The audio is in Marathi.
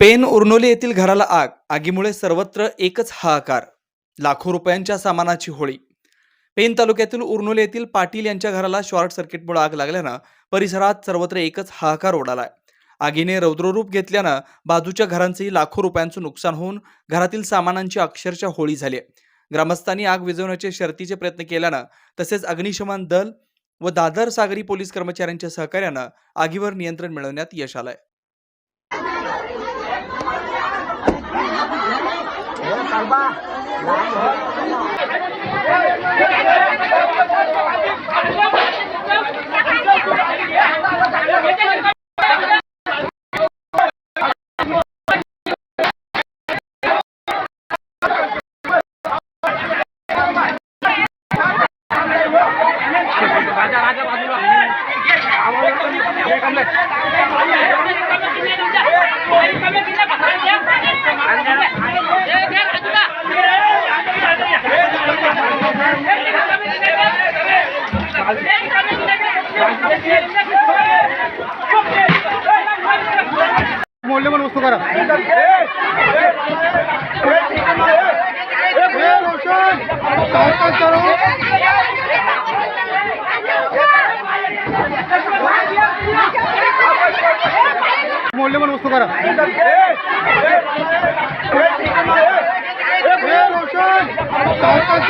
पेन उर्नोली येथील घराला आग आगीमुळे सर्वत्र एकच हाहाकार लाखो रुपयांच्या सामानाची होळी. पेन तालुक्यातील उर्नोली येथील पाटील यांच्या घराला शॉर्ट सर्किटमुळे आग लागल्यानं परिसरात सर्वत्र एकच हाहाकार उडालाय आगीने रौद्ररूप घेतल्यानं बाजूच्या घरांचेही लाखो रुपयांचं नुकसान होऊन घरातील सामानांची अक्षरशः होळी झाली ग्रामस्थांनी आग विझवण्याचे शर्तीचे प्रयत्न केल्यानं तसेच अग्निशमन दल व दादर सागरी पोलीस कर्मचाऱ्यांच्या सहकार्यानं आगीवर नियंत्रण मिळवण्यात यश आलंय. मौल्यवान वस्तू करा ए, रोशन सावकाश মূল্যবান বস্তু করা মূল্যবান বস্তু করা রোশন